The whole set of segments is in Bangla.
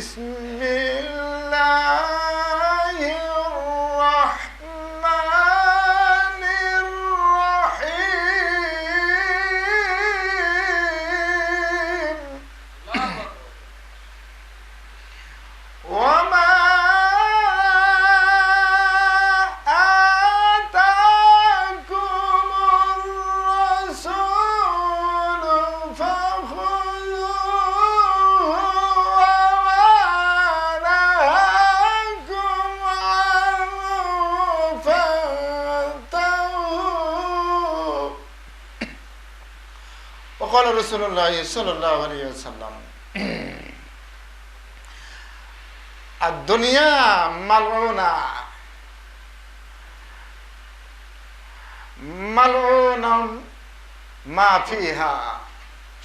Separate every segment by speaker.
Speaker 1: بسم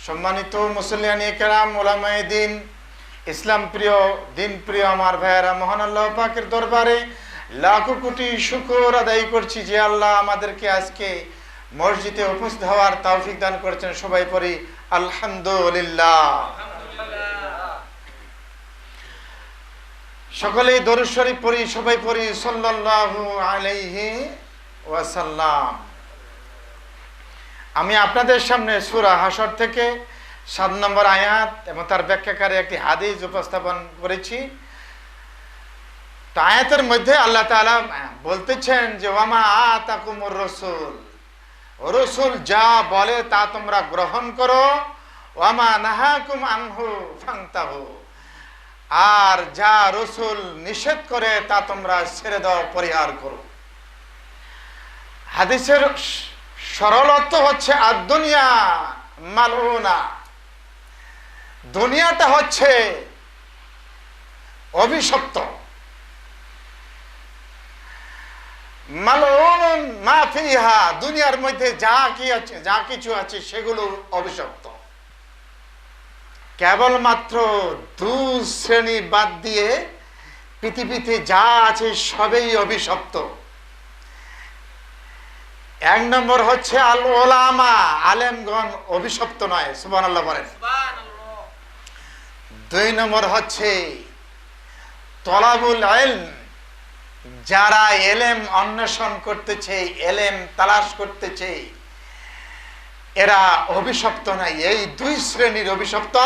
Speaker 1: সম্মানিত মুসলিয়ান দিন, ইসলাম প্রিয়, দিন প্রিয় আমার ভাইয়েরা, মহান আল্লাহ পাকের দরবারে লাখো কোটি শুকর আদায় করছি যে আল্লাহ আমাদেরকে আজকে মসজিদে উপস্থিত হওয়ার তৌফিক দান করেছেন সবাই পড়ি, আলহামদুলিল্লাহ। সকলেই দরুদ শরীফ পড়ি, সবাই পড়ি, সাল্লাল্লাহু আলাইহি ওয়াসাল্লাম। আমি আপনাদের সামনে সূরা হাসর থেকে সাত নম্বর আয়াত এবং তার ব্যাখ্যাকারে একটি হাদিস উপস্থাপন করেছি। তো আয়াতের মধ্যে আল্লাহ তাআলা বলতেছেন যে ওয়ামা আতাকুমুর রসুল। রসুল যা বলে তা তোমরা গ্রহণ করো। আর যা রসুল নিষেধ করে তা তোমরা ছেড়ে দাও, পরিহার করো। হাদিসের স- সরল অর্থ হচ্ছে আর দুনিয়া মালুনা দুনিয়াটা হচ্ছে অভিশপ্ত। মালউনুন মা ফিহা দুনিয়ার মধ্যে যা কি আছে যা কিছু আছে সেগুলো অভিশপ্ত। কেবলমাত্র দু শ্রেণি বাদ দিয়ে পৃথিবীতে যা আছে সবেই অভিশপ্ত। এক নম্বর হচ্ছে আল ওলামা আলেমগণ অভিশপ্ত নয় সুবান আল্লাহ বলেন দুই নম্বর হচ্ছে তলাবুল এলম যারা এলেম অন্বেষণ করতেছে, এলেম তালাশ করতেছে, এরা অভিশপ্ত নাই। এই দুই শ্রেণির অভিশপ্ত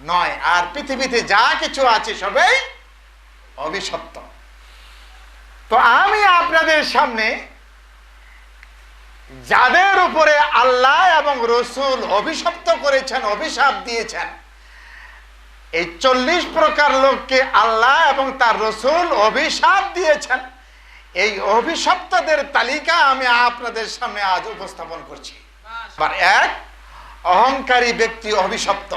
Speaker 1: নয়। আর পৃথিবীতে যা কিছু আছে সবাই অভিশপ্ত। তো আমি আপনাদের সামনে যাদের উপরে আল্লাহ এবং রসুল অভিশপ্ত করেছেন, অভিশাপ দিয়েছেন এই চল্লিশ প্রকার লোককে আল্লাহ এবং তার রসুল অভিশাপ দিয়েছেন। এই অভিশপ্তদের তালিকা আমি আপনাদের সামনে আজ উপস্থাপন করছি। এক, অহংকারী ব্যক্তি অভিশপ্ত।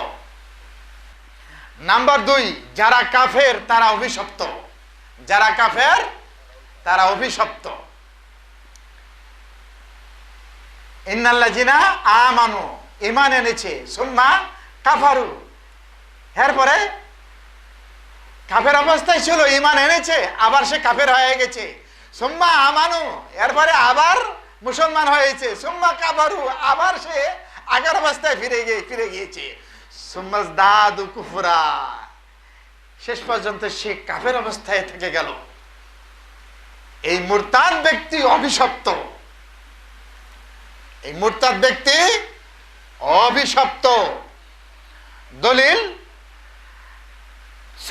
Speaker 1: নাম্বার দুই, যারা কাফের, তারা অভিশপ্ত। যারা কাফের, তারা অভিশপ্ত। ইন্নাল্লাজিনা আমানু ইমান এনেছে, সুম্মা কাফারু। এরপরে কাফের অবস্থায় ছিল ইমান এনেছে, আবার সে কাফের হয়ে গেছে। সুম্মা আমানু, এরপরে আবার মুসলমান হয়েছে। সুম্মা কাফারু, আবার সে আগের অবস্থায় ফিরে গিয়ে, ফিরে গিয়েছে। কুফুরা। শেষ পর্যন্ত সে কাফের অবস্থায় থেকে গেল। এই মুরতাদ ব্যক্তি অভিশপ্ত। এই মুরতাদ ব্যক্তি অভিশপ্ত। দলিল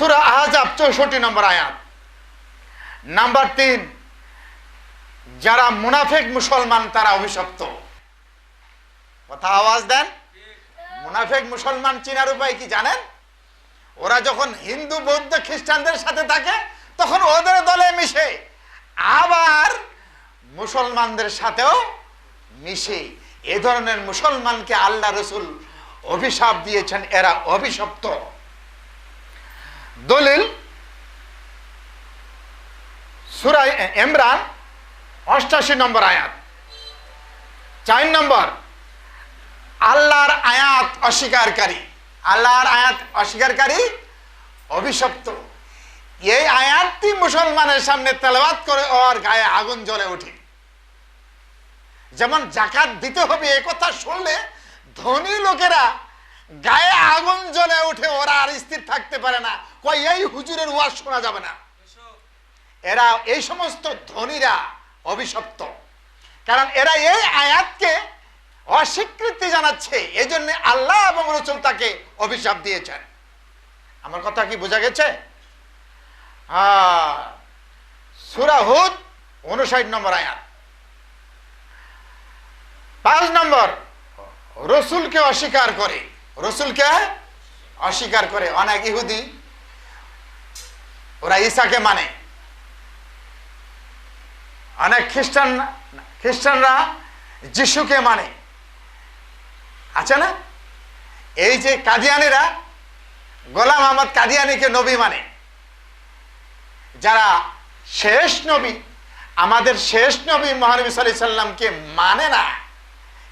Speaker 1: সুরা আহাজাব চৌষট্টি নম্বর আয়াত। নাম্বার তিন, যারা মুনাফেক মুসলমান, তারা অভিশপ্ত। কথা আওয়াজ দেন? মুনাফেক মুসলমান চিনার উপায় কি জানেন? ওরা যখন হিন্দু, বৌদ্ধ, খ্রিস্টানদের সাথে থাকে, তখন ওদের দলে মিশে। আবার মুসলমানদের সাথেও মিশে। এ ধরনের মুসলমানকে আল্লাহ রসুল অভিশাপ দিয়েছেন, এরা অভিশপ্ত। দলিল, সুরাই ইমরান অষ্টাশি নম্বর আয়াত। চার নম্বর, আল্লাহর আয়াত অস্বীকারী। আল্লাহর আয়াত অস্বীকারী, অভিশপ্ত। এই আয়াতটি মুসলমানের সামনে তেলাওয়াত করে ওর গায়ে আগুন জ্বলে ওঠে। যেমন জাকাত দিতে হবে এ কথা শুনলে ধনী লোকেরা গায়ে আগুন জ্বলে উঠে ওরা আর স্থির থাকতে পারে না। কয়, এই হুজুরের ওয়াজ শোনা যাবে না। এরা এই সমস্ত ধনীরা অভিশপ্ত। কারণ এরা এই আয়াতকে অস্বীকৃতি জানাচ্ছে এই জন্য আল্লাহ এবং রসুল তাকে অভিশাপ দিয়েছেন। আমার কথা কি বোঝা গেছে? সুরাহুদ উনষাট নম্বর আয়াত। পাঁচ নম্বর, রসুলকে অস্বীকার করে। রসুলকে অস্বীকার করে, অনেক ইহুদি, ওরা ঈসাকে মানে। অনেক খ্রিস্টান, খ্রিস্টানরা যিশুকে মানে। আছে না? এই যে কাদিয়ানিরা, গোলাম আহমদ কাদিয়ানিকে নবী মানে। যারা শেষ নবী, আমাদের শেষ নবী মহানবী সাল্লামকে মানে না।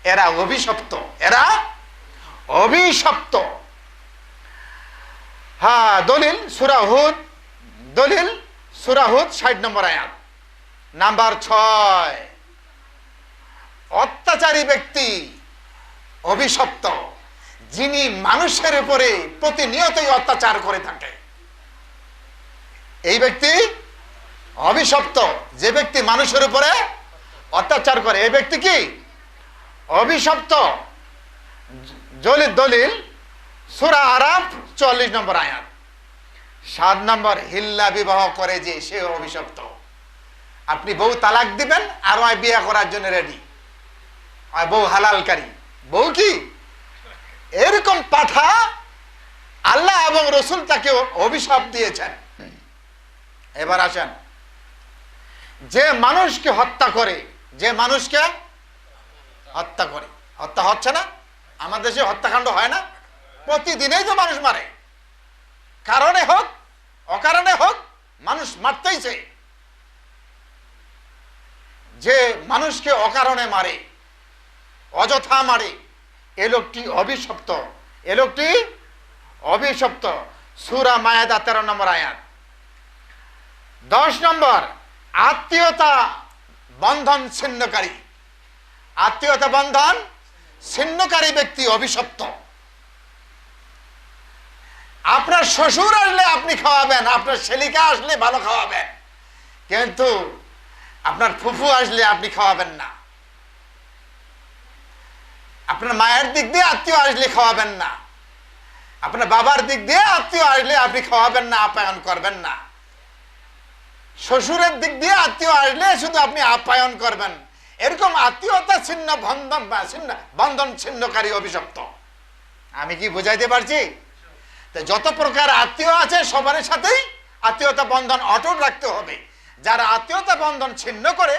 Speaker 1: এরা অভিশপ্ত। এরা অভিশপ্ত। হ্যাঁ দলিল সুরাহুদ দলিল সুরাহুদ ষাট নম্বর আয়াত। নাম্বার ছয়। অত্যাচারী ব্যক্তি অভিশপ্ত, যিনি মানুষের উপরে প্রতিনিয়তই অত্যাচার করে থাকে। এই ব্যক্তি অভিশপ্ত, যে ব্যক্তি মানুষের উপরে অত্যাচার করে, এই ব্যক্তি কি? অভিশপ্ত। জলিল দলিল, সুরা আরাফ, চল্লিশ নম্বর আয়াত। সাত নম্বর, হিল্লা বিবাহ করে যে সে অভিশপ্ত। আপনি বউ তালাক দিবেন আর ওই বিয়ে করার জন্য রেডি বউ হালালকারী। বউ কি? এরকম পাঠা আল্লাহ এবং রসুল তাকে অভিশাপ দিয়েছেন। এবার আসেন। যে মানুষকে হত্যা করে, যে মানুষকে হত্যা করে, হত্যা হচ্ছে না? আমাদের দেশে হত্যাকাণ্ড হয় না, প্রতিদিনেই তো মানুষ মারে। কারণে হোক, অকারণে হোক, মানুষ মারতেই চাই যে মানুষকে অকারণে মারে, অযথা মারে, এ লোকটি অভিশপ্ত। এ লোকটি অভিশপ্ত। সুরা মায়াদা তেরো নম্বর আয়াত। দশ নম্বর, আত্মীয়তা বন্ধন ছিন্নকারী। আত্মীয়তা বন্ধন ছিন্নকারী ব্যক্তি অভিশপ্ত। আপনার শ্বশুর আসলে আপনি খাওয়াবেন, আপনার শেলিকা আসলে ভালো খাওয়াবেন। কিন্তু আপনার ফুফু আসলে আপনি খাওয়াবেন না। আপনার মায়ের দিক দিয়ে আত্মীয় আসলে খাওয়াবেন না। আপনার বাবার দিক দিয়ে আত্মীয় আসলে আপনি খাওয়াবেন না, আপ্যায়ন করবেন না। শ্বশুরের দিক দিয়ে আত্মীয় আসলে শুধু আপনি আপ্যায়ন করবেন। এরকম আত্মীয়তা ছিন্ন, বন্ধন, বা ছিন্ন, বন্ধন ছিন্নকারী অভিশপ্ত। আমি কি বুঝাইতে পারছি? তো যত প্রকার আত্মীয় আছে, সবার সাথেই আত্মীয়তা বন্ধন অটুট রাখতে হবে। যারা আত্মীয়তা বন্ধন ছিন্ন করে,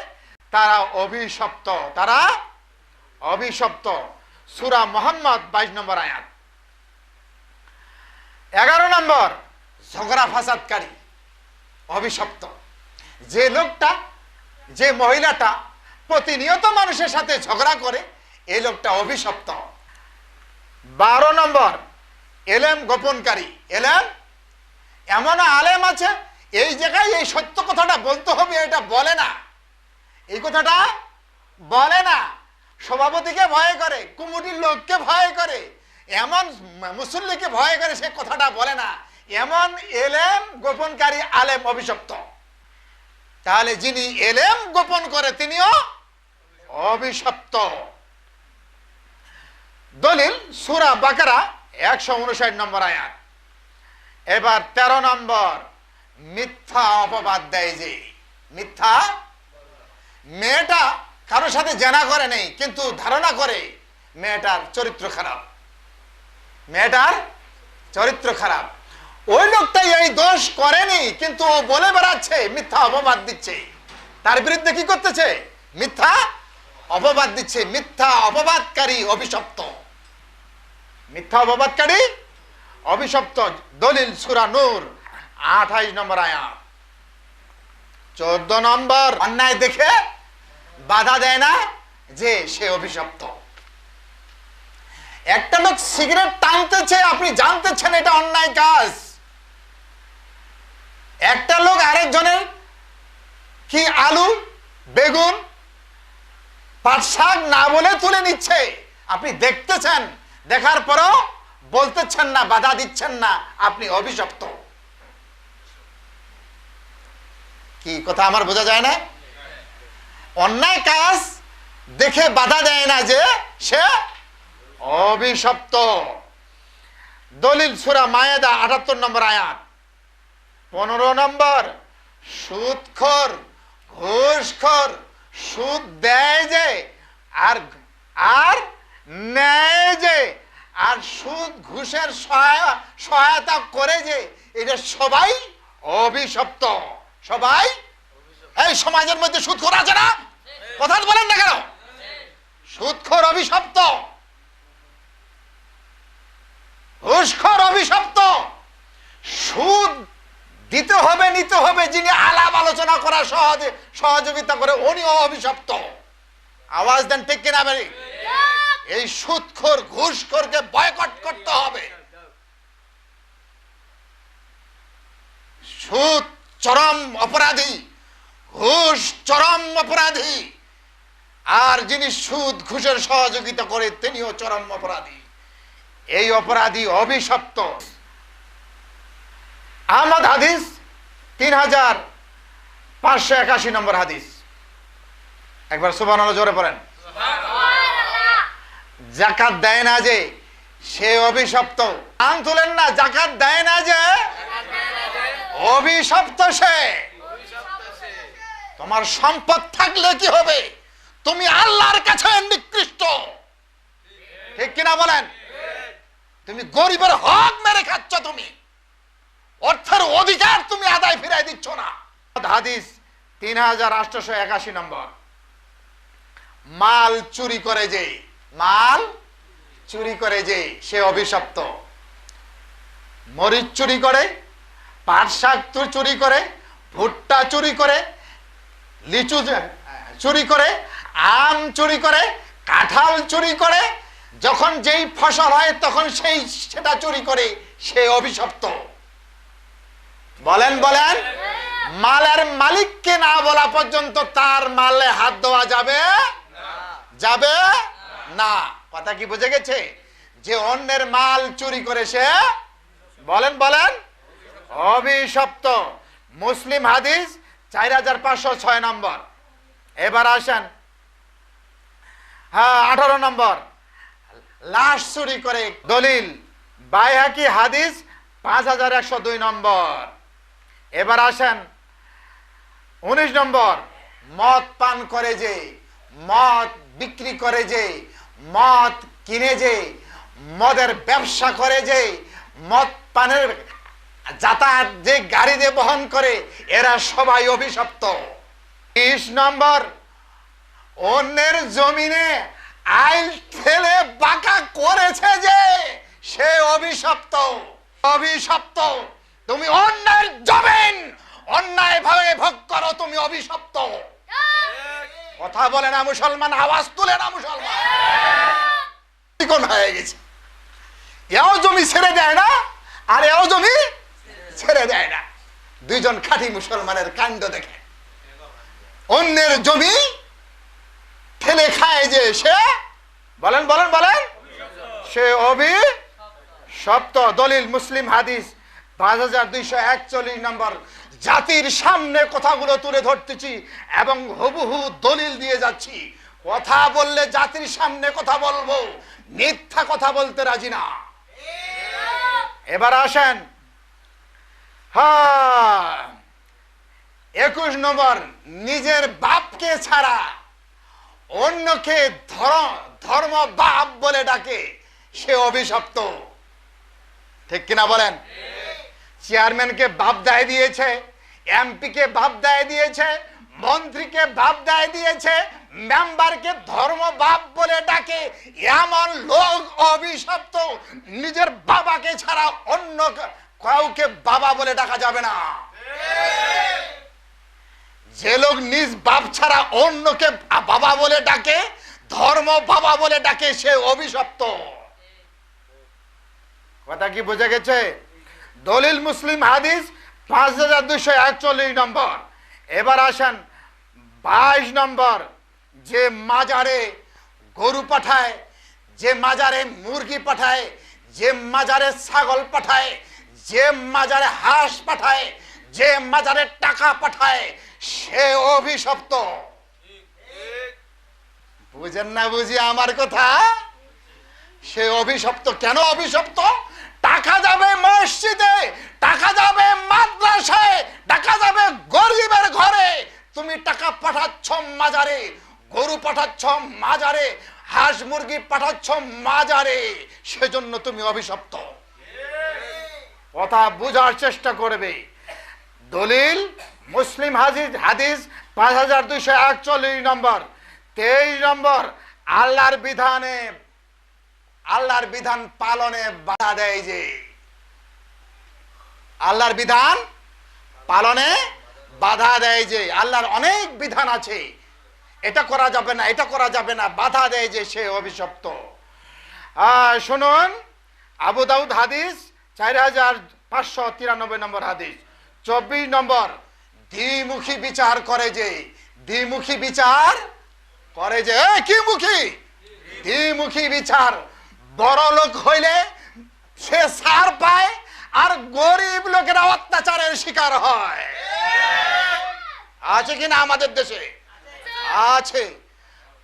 Speaker 1: তারা অভিশপ্ত তারা অভিশপ্ত। সুরা মোহাম্মদ বাইশ নম্বর আয়াত। এগারো নম্বর, ঝগড়া ফাসাদকারী, অভিশপ্ত। যে লোকটা, যে মহিলাটা প্রতিনিয়ত মানুষের সাথে ঝগড়া করে এই লোকটা অভিশপ্ত। বারো নম্বর, এলেম গোপনকারী। এলেম? এমন আলেম আছে, এই জায়গায় এই সত্য কথাটা বলতে হবে, এটা বলে না। এই কথাটা বলে না। সভাপতিকে ভয় করে কুমুটির লোককে ভয় করে, এমন মুসল্লিকে ভয় করে সে কথাটা বলে না। এমন এলেম গোপনকারী আলেম অভিশপ্ত। তাহলে যিনি এলেম গোপন করে, তিনিও অভিশপ্ত। দলিল, সুরা বাকারা, একশো উনষাট নম্বর আয়াত। এবার ১৩ নম্বর, মিথ্যা অপবাদ দেয় যে। মিথ্যা? মেয়েটা কারোর সাথে জেনা করে নেই, কিন্তু ধারণা করে মেয়েটার চরিত্র খারাপ। মেয়েটার চরিত্র খারাপ। ওই লোকটাই এই দোষ করেনি, কিন্তু ও বলে বেড়াচ্ছে, মিথ্যা অপবাদ দিচ্ছে। তার বিরুদ্ধে কি করতেছে? মিথ্যা অপবাদ দিচ্ছে, মিথ্যা অপবাদকারী অভিশপ্ত। মিথ্যা অপবাদকারী অভিশপ্ত, দলিল, সুরা নূর, আঠাইশ নম্বর আয়াত। চোদ্দ নম্বর, অন্যায় দেখে বাধা দেয় না যে সে অভিশপ্ত। একটা লোক সিগারেট টানতেছে, আপনি জানতেছেন এটা অন্যায় কাজ। একটা লোক আরেকজনের কি আলু, বেগুন পাট শাক না বলে তুলে নিচ্ছে। আপনি দেখতেছেন, দেখার পরও বলতেছেন না, বাধা দিচ্ছেন না, আপনি অভিশপ্ত। কি কথা আমার বোঝা যায় না? অন্যায় কাজ দেখে বাধা দেয় না যে সে অভিশপ্ত। দলিল সুরা মায়েদা আটাত্তর নম্বর আয়াত। পনেরো নম্বর, সুদখোর, ঘুষখোর সুদ দেয় যে, আর আর নেয় যে, আর সুদ ঘুষের সহায়- সহায়তা করে যে, এটা সবাই অভিশপ্ত। সবাই? এই সমাজের মধ্যে সুদখোর আছে না? কথা বলেন না কেন? সুদখোর অভিশপ্ত। ঘুষখোর অভিশপ্ত। সুদ দিতে হবে, নিতে হবে, যিনি আলাপ আলোচনা করা সহজে, সহযোগিতা করে, উনিও অভিশপ্ত। আওয়াজ দেন, ঠিক কিনা, বেরি? এই সুদখোর ঘুষখোরকে বয়কট করতে হবে। সুদ চরম অপরাধী, ঘুষ চরম অপরাধী। আর যিনি সুদ, ঘুষের সহযোগিতা করে, তিনিও চরম অপরাধী। এই অপরাধী অভিশপ্ত। আহমদ হাদিস, তিন হাজার পাঁচশো একাশি নম্বর হাদিস। একবার সুবান জোরে পড়েন। জাকাত দেয় না যে সে অভিশপ্ত। আন তুলেন না, জাকাত দেয় না যে অভিশপ্ত সে। তোমার সম্পদ থাকলে কি হবে? তুমি আল্লাহর কাছে নিকৃষ্ট। ঠিক কিনা বলেন? তুমি গরিবের হক মেরে খাচ্ছ তুমি। অর্থের অধিকার তুমি আদায় ফিরাই দিচ্ছ না। হাদিস তিন হাজার আটশো একাশি নম্বর। মাল চুরি করে যে, মাল চুরি করে যে, সে অভিশপ্ত। মরিচ চুরি করে পাট শাক চুরি করে, ভুট্টা চুরি করে, লিচু চুরি করে, আম চুরি করে, কাঁঠাল চুরি করে, যখন যেই ফসল হয় তখন সেই, সেটা চুরি করে, সে অভিশপ্ত। বলেন বলেন। মালের মালিককে না বলা পর্যন্ত তার মালে হাত দেওয়া যাবে? যাবে? না। কথা কি বুঝে গেছে? যে অন্যের মাল চুরি করে সে বলেন বলেন। অভিশপ্ত। মুসলিম হাদিস চার হাজার পাঁচশো ছয় নম্বর। এবার আসেন। হ্যাঁ আঠারো নম্বর। লাশ চুরি করে দলিল। বাইহাকি হাদিস পাঁচ হাজার একশো দুই নম্বর। এবার আসেন। উনিশ নম্বর, মদ পান করে যে, মদ বিক্রি করে যে, মদ কিনে যে, মদের ব্যবসা করে যে, মদ পানের যাতায়াত যে গাড়িতে বহন করে, এরা সবাই অভিশপ্ত। বিশ নম্বর, অন্যের জমিনে আইল ঠেলে বাঁকা করেছে যে, সে অভিশপ্ত। অভিশপ্ত। তুমি অন্যায়ের জমিন। অন্যায় ভাবে ভোগ করো, তুমি অভিশপ্ত। কথা বলে না মুসলমান, আওয়াজ তুলে না মুসলমান। হয়ে গেছে। এও জমি ছেড়ে দেয় না, আর এও জমি ছেড়ে দেয় না। দুইজন খাঁটি মুসলমানের কাণ্ড দেখে। অন্যের জমি ঠেলে খায় যে সে, বলেন বলেন বলেন, সে অভি সপ্ত দলিল মুসলিম হাদিস পাঁচ হাজার দুইশো একচল্লিশ নম্বর জাতির সামনে কথাগুলো তুলে ধরতেছি এবং হুবহু দলিল দিয়ে যাচ্ছি। কথা বললে জাতির সামনে কথা বলব, মিথ্যা কথা বলতে রাজি না। এবার আসেন। হ্যাঁ একুশ নম্বর, নিজের বাপকে ছাড়া অন্যকে ধর্ম ধর্ম বাপ বলে ডাকে, সে অভিশপ্ত। ঠিক কিনা বলেন? চেয়ারম্যানকে বাপ দায় দিয়েছে এমপিকে বাপ দায় দিয়েছে মন্ত্রীকে বাপ দায় দিয়েছে মেম্বারকে ধর্ম বাপ বলে ডাকে, এমন লোক অভিশপ্ত, নিজের বাবাকে ছাড়া অন্য কাউকে বাবা বলে ডাকা যাবে না। যে লোক নিজ বাপ ছাড়া অন্যকে বাবা বলে ডাকে, ধর্ম বাবা বলে ডাকে, সে অভিশপ্ত। কথা কি বোঝা গেছে? দলিল মুসলিম হাদিস পাঁচ হাজার দুশো একচল্লিশ নম্বর। এবার আসেন বাইশ নম্বর, যে মাজারে গরু পাঠায়, যে মাজারে মুরগি পাঠায়, যে মাজারে ছাগল পাঠায়, যে মাজারে হাঁস পাঠায়, যে মাজারে টাকা পাঠায়, সে অভিশপ্ত। বুঝেন না বুঝি আমার কথা? সে অভিশপ্ত। কেন অভিশপ্ত? টাকা যাবে মসজিদে, টাকা যাবে মাদ্রাসায়, টাকা যাবে গরিবের ঘরে। তুমি টাকা পাঠাচ্ছ মাজারে, গরু পাঠাচ্ছ মাজারে, হাঁস মুরগি পাঠাচ্ছ মাজারে, সেজন্য তুমি অভিশপ্ত। কথা বোঝার চেষ্টা করবে। দলিল, মুসলিম হাদিস হাদিস পাঁচ হাজার দুইশো একচল্লিশ নম্বর। তেইশ নম্বর, আল্লাহর বিধানে আল্লাহর বিধান পালনে বাধা দেয় যে, আল্লাহর বিধান পালনে বাধা দেয় যে, আল্লাহর অনেক বিধান আছে। এটা করা যাবে না, এটা করা যাবে না, বাধা দেয় যে সে অভিশপ্ত। শুনুন, আবু দাউদ হাদিস চার হাজার পাঁচশো তিরানব্বই নম্বর হাদিস। চব্বিশ নম্বর, দ্বিমুখী বিচার করে যে, দ্বিমুখী বিচার করে যে কি মুখী? দ্বিমুখী বিচার। বড় লোক হইলে সে সার পায় আর গরিব লোকেরা অত্যাচারের শিকার হয়। আছে কিনা আমাদের দেশে? আছে।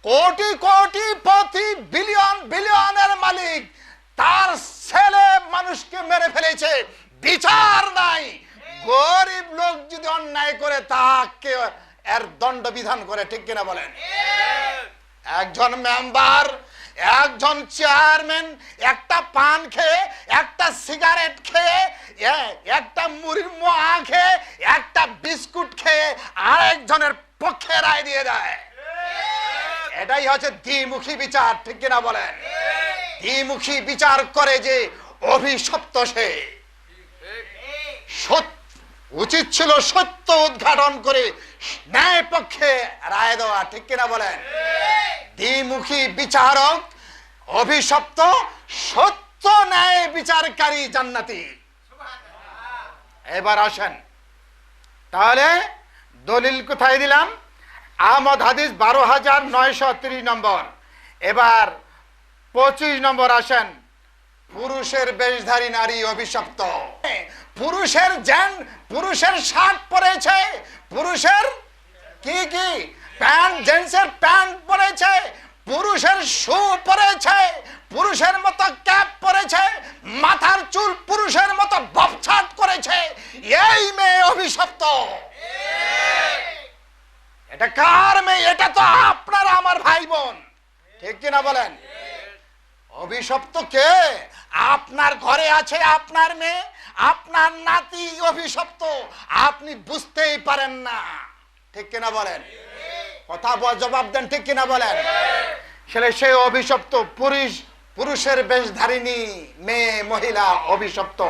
Speaker 1: কোটি কোটি প্রতি বিলিয়ন বিলিয়নের মালিক তার ছেলে মানুষকে মেরে ফেলেছে। বিচার নাই। গরিব লোক যদি অন্যায় করে তাকে এর দণ্ড বিধান করে, ঠিক কিনা বলেন? একজন মেম্বার একজন চেয়ারম্যান একটা পান খেয়ে, একটা সিগারেট খেয়ে একটা মুড়ির মোয়া খেয়ে, একটা বিস্কুট খেয়ে আরেকজনের পক্ষে রায় দিয়ে দেয়। এটাই হচ্ছে দ্বিমুখী বিচার, ঠিক কিনা বলেন? দ্বিমুখী বিচার করে যে অভিশপ্ত সে। উচিত ছিল সত্য উদ্ঘাটন করে ন্যায় পক্ষে রায় দেওয়া, ঠিক কিনা বলেন? দ্বিমুখী বিচারক, অভিশপ্ত, সত্য ন্যায় বিচারকারী জান্নাতি। এবার আসেন। তাহলে দলিল কোথায় দিলাম? আহমদ হাদিস বারো হাজার নয়শো নম্বর। এবার পঁচিশ নম্বর আসেন। পুরুষের বেশধারী নারী অভিশপ্ত। পুরুষের জ্যান, পুরুষের শার্ট পরেছে। পুরুষের কি কি? প্যান্ট জেন্টসের প্যান্ট পরেছে। পুরুষের শু পরেছে। পুরুষের মতো ক্যাপ পরেছে। মাথার চুল পুরুষের মতো বপছাট করেছে। এই মেয়ে অভিশপ্ত। এটা কার মেয়ে? এটা তো আপনার আমার ভাই বোন। ঠিক কিনা বলেন? অভিশপ্ত কে? আপনার ঘরে আছে আপনার মেয়ে, আপনার নাতি অভিশপ্ত, আপনি বুঝতেই পারেন না। ঠিক কিনা বলেন? কথা জবাব দেন, ঠিক কিনা বলেন? সেলে সেই অভিশপ্ত, পুরুষ, পুরুষের বেশধারিণী, মেয়ে, মহিলা অভিশপ্ত।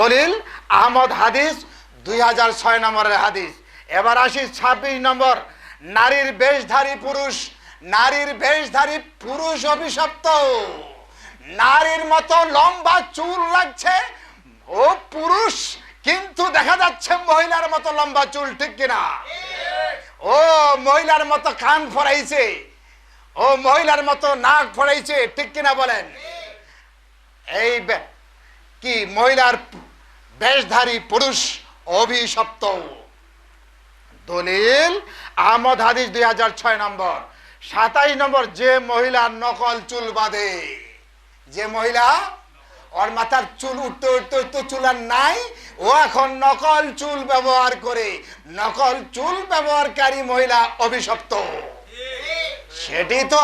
Speaker 1: দলিল, আহমদ হাদিস, দুই হাজার ছয় নম্বরের হাদিস। এবার আসি ছাব্বিশ নম্বর। নারীর বেশধারী পুরুষ, নারীর বেশধারী পুরুষ অভিশপ্ত। নারীর মতো লম্বা চুল লাগছে। ও পুরুষ, কিন্তু দেখা যাচ্ছে মহিলার মতো লম্বা চুল, ঠিক কিনা? ও মহিলার মতো কান ফরাইছে ও মহিলার মতো নাক ফরাইছে ঠিক কিনা বলেন? এই কি মহিলার বেশধারী পুরুষ অভিশপ্ত। দলিল, আহমদ হাদিস দুই হাজার ছয় নম্বর। সাতাইশ নম্বর, যে মহিলার নকল চুল বাঁধে। যে মহিলা, ওর মাথার চুল উঠতে উঠতে উঠতে চুল আর নাই, ও এখন নকল চুল ব্যবহার করে, নকল চুল ব্যবহারকারী মহিলা অভিশপ্ত। সেটি তো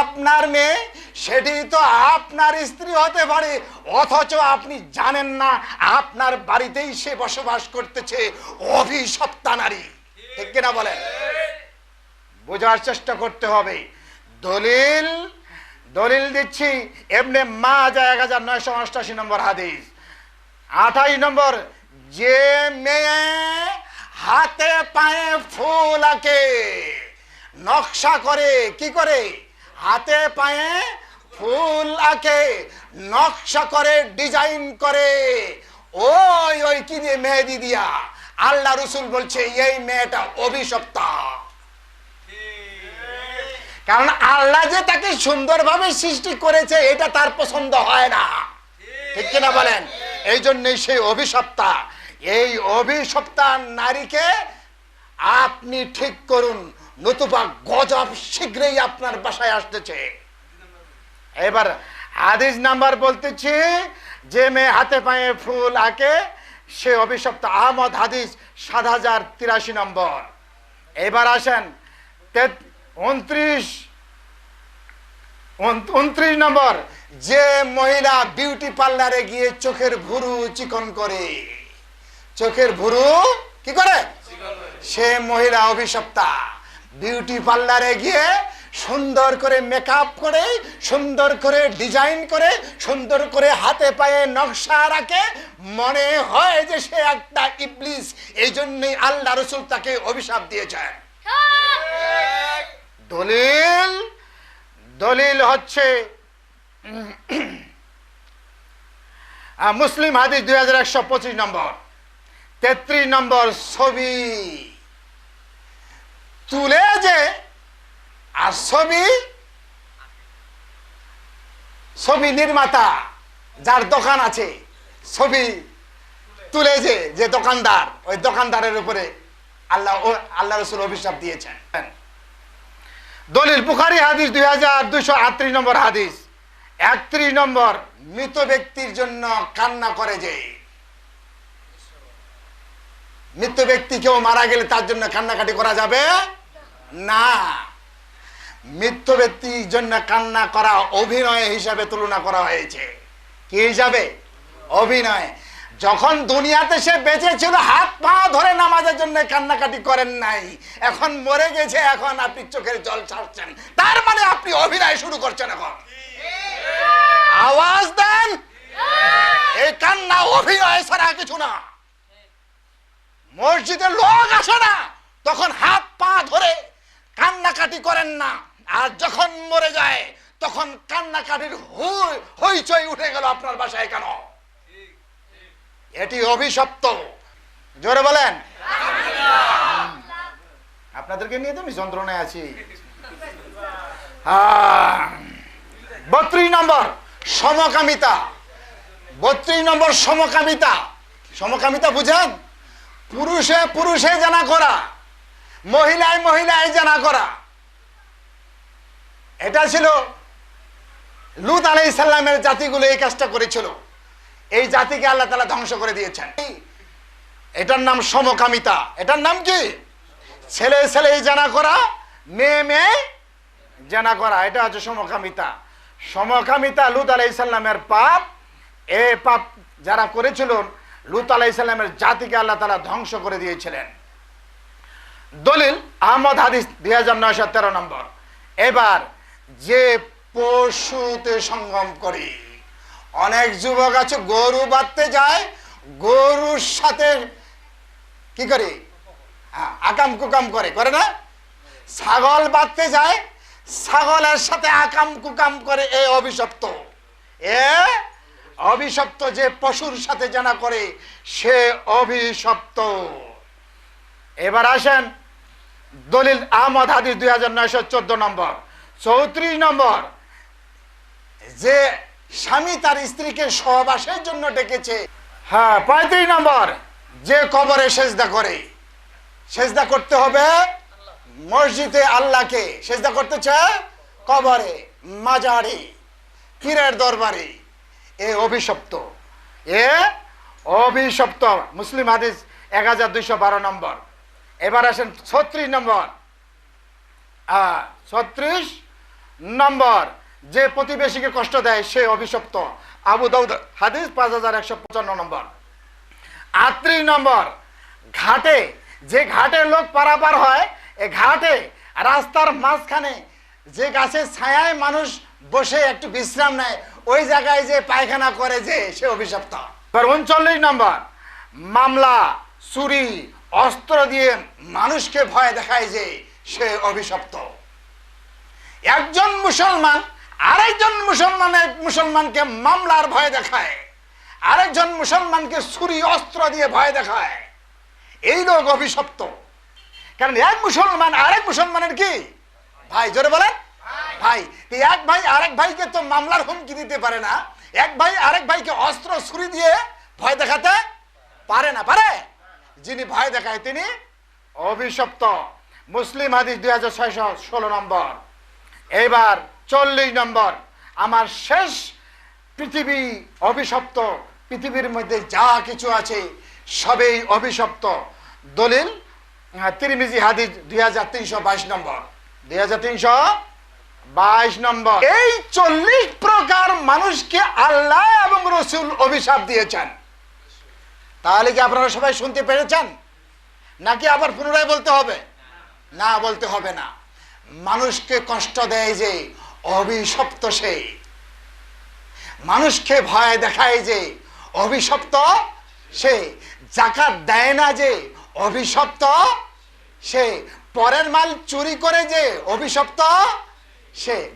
Speaker 1: আপনার মেয়ে, সেটি তো আপনার স্ত্রী হতে পারে, অথচ আপনি জানেন না, আপনার বাড়িতেই সে বসবাস করতেছে অভিশপ্তা নারী। ঠিক কিনা বলেন? বোঝার চেষ্টা করতে হবে। দলিল দলিল দিচ্ছি, এমনি মা যায় এক হাজার নয়শো অষ্টাশি নম্বর হাদিস। আঠাশ নম্বর, যে মেয়ে হাতে পায়ে ফুল আঁকে, নকশা করে, কি করে? হাতে পায়ে ফুল আঁকে, নকশা করে, ডিজাইন করে। ওই ওই কি দিয়ে মেহেদি দিয়া? আল্লাহ রসুল বলছে, এই মেয়েটা অভিশপ্তা। কারণ আল্লাহ যে তাকে সুন্দরভাবে সৃষ্টি করেছে, এটা তার পছন্দ হয় না। ঠিক কিনা বলেন? এই জন্যই সেই অভিশপ্তা। এই অভিশপ্তা নারীকে আপনি ঠিক করুন, নতুবা গজব শীঘ্রই আপনার বাসায় আসতেছে। এবার হাদিস নাম্বার বলতেছি, যে মেয়ে হাতে পায়ে ফুল আঁকে, সে অভিশপ্ত আহমদ হাদিস সাত হাজার তিরাশি নম্বর। এবার আসেন উনত্রিশ। উনত্রিশ নম্বর, যে মহিলা বিউটি পার্লারে গিয়ে চোখের ভুরু চিকন করে, চোখের ভুরু কি করে? সে মহিলা অভিশপ্তা বিউটি পার্লারে গিয়ে সুন্দর করে মেকআপ করে, সুন্দর করে ডিজাইন করে, সুন্দর করে হাতে পায়ে নকশা রাখে, মনে হয় যে সে একটা ইবলিস, এই জন্যই আল্লাহ রসুল তাকে অভিশাপ দিয়েছেন। দলিল দলিল হচ্ছে মুসলিম হাদিস দুই হাজার একশো পঁচিশ নম্বর। তেত্রিশ নম্বর ছবি। তুলে যে আর ছবি ছবি নির্মাতা যার দোকান আছে, ছবি তুলে যে যে দোকানদার, ওই দোকানদারের উপরে আল্লাহ আল্লাহ রসুল অভিশাপ দিয়েছেন। দলিল, বুখারি হাদিস দুই হাজার দুইশো আটত্রিশ নম্বর হাদিস। একত্রিশ নম্বর, মৃত ব্যক্তির জন্য কান্না করে যে। মৃত ব্যক্তি কেউ মারা গেলে তার জন্য কান্নাকাটি করা যাবে না। মৃত ব্যক্তির জন্য কান্না করা অভিনয় হিসাবে তুলনা করা হয়েছে। কি হিসাবে? অভিনয়। যখন দুনিয়াতে সে বেঁচে ছিল হাত পা ধরে নামাজের জন্য কান্নাকাটি করেন নাই। এখন মরে গেছে, এখন আপনি চোখের জল ছাড়ছেন। তার মানে আপনি অভিনয় শুরু করছেন এখন। আওয়াজ দেন। এই কান্না, অভিনয় ছাড়া কিছু না। মসজিদে লোক আসে না, তখন হাত পা ধরে কান্নাকাটি করেন না। আর যখন মরে যায়, তখন কান্নাকাটির হই হইচই উঠে গেল আপনার বাসায় কেন? এটি অভিশপ্ত। জোরে বলেন। আপনাদেরকে নিয়ে তো আমি যন্ত্রণায় আছি। বত্রিশ নম্বর সমকামিতা। বত্রিশ নম্বর সমকামিতা। সমকামিতা বুঝেন? পুরুষে পুরুষে জানা করা, মহিলায় মহিলায় জানা করা। এটা ছিল লুত আলাই সাল্লামের জাতিগুলো এই কাজটা করেছিল। এই জাতিকে আল্লাহ তালা ধ্বংস করে দিয়েছেন। এটার নাম সমকামিতা। এটার নাম কি? ছেলে ছেলে জানা করা, মেয়ে মেয়ে জানা করা। এটা হচ্ছে সমকামিতা। সমকামিতা লুত আলাই সাল্লামের পাপ। এ পাপ যারা করেছিল, লুত আলাই সাল্লামের জাতিকে আল্লাহ তালা ধ্বংস করে দিয়েছিলেন। দলিল আহমদ হাদিস দুই হাজার নয়শো তেরো নম্বর। এবার
Speaker 2: যে পশুতে সঙ্গম করে। অনেক যুবক আছে গরু বাঁধতে যায় গরুর সাথে কি করে? হ্যাঁ, আকাম কুকাম করে করে না? ছাগল বাঁধতে যায় ছাগলের সাথে আকাম কুকাম করে এ অভিশপ্ত। এ অভিশপ্ত যে পশুর সাথে জানা করে সে অভিশপ্ত। এবার আসেন দলিল আহমদ হাদিস দুই হাজার নয়শো চোদ্দ নম্বর। চৌত্রিশ নম্বর। যে স্বামী তার স্ত্রীকে সহবাসের জন্য ডেকেছে। হ্যাঁ পঁয়ত্রিশ নম্বর। যে কবরে সেজদা করে সেজদা করতে হবে মসজিদে আল্লাহকে। সেজদা করতেছে কবরে মাজারে পীরের দরবারে। এ অভিশপ্ত এ অভিশপ্ত। মুসলিম হাদিস এক হাজার দুইশো বারো নম্বর। এবার আসেন ছত্রিশ নম্বর। ছত্রিশ নম্বর। যে প্রতিবেশীকে কষ্ট দেয়, সে অভিশপ্ত। আবু দাউদ হাদিস পাঁচ হাজার একশো পঁচান্ন নম্বর। আটত্রিশ নম্বর, ঘাটে, যে ঘাটের লোক পারাপার হয়, এ ঘাটে, রাস্তার মাঝখানে, যে গাছের ছায়ায় মানুষ বসে একটু বিশ্রাম নেয়, ওই জায়গায় যে পায়খানা করে যে সে অভিশপ্ত। উনচল্লিশ নম্বর, মামলা, চুরি, অস্ত্র দিয়ে মানুষকে ভয় দেখায় যে সে অভিশপ্ত। একজন মুসলমান আরেকজন মুসলমানের মুসলমানকে মামলার ভয় দেখায়। আরেকজন মুসলমানকে ছুরি, অস্ত্র দিয়ে ভয় দেখায়। এই লোক অভিশপ্ত। কারণ এক মুসলমান আরেক মুসলমানের কি? ভাই, জোরে বলেন। ভাই এক ভাই আরেক ভাইকে তো মামলার হুমকি দিতে পারে না। এক ভাই আরেক ভাইকে অস্ত্র, ছুরি দিয়ে ভয় দেখাতে পারে না। পারে? যিনি ভয় দেখায় তিনি অভিশপ্ত। মুসলিম হাদিস দুই হাজার ছয়শো ষোলো নম্বর। এইবার চল্লিশ নম্বর। আমার শেষ পৃথিবী অভিশপ্ত। পৃথিবীর মধ্যে যা কিছু আছে, সবেই অভিশপ্ত। দলিল তিরমিজি হাদিস দুই হাজার তিনশো বাইশ নম্বর। দুই হাজার তিনশো বাইশ নম্বর। এই চল্লিশ প্রকার মানুষকে আল্লাহ এবং রসুল অভিশাপ দিয়েছেন। তাহলে কি আপনারা সবাই শুনতে পেরেছেন? নাকি আবার পুনরায় বলতে হবে? না, বলতে হবে না। মানুষকে কষ্ট দেয় যে অভিশপ্ত সে মানুষকে ভয় দেখায় যে অভিশপ্ত সে, জাকাত দেয় না যে অভিশপ্ত সে, পরের মাল চুরি করে যে অভিশপ্ত সে।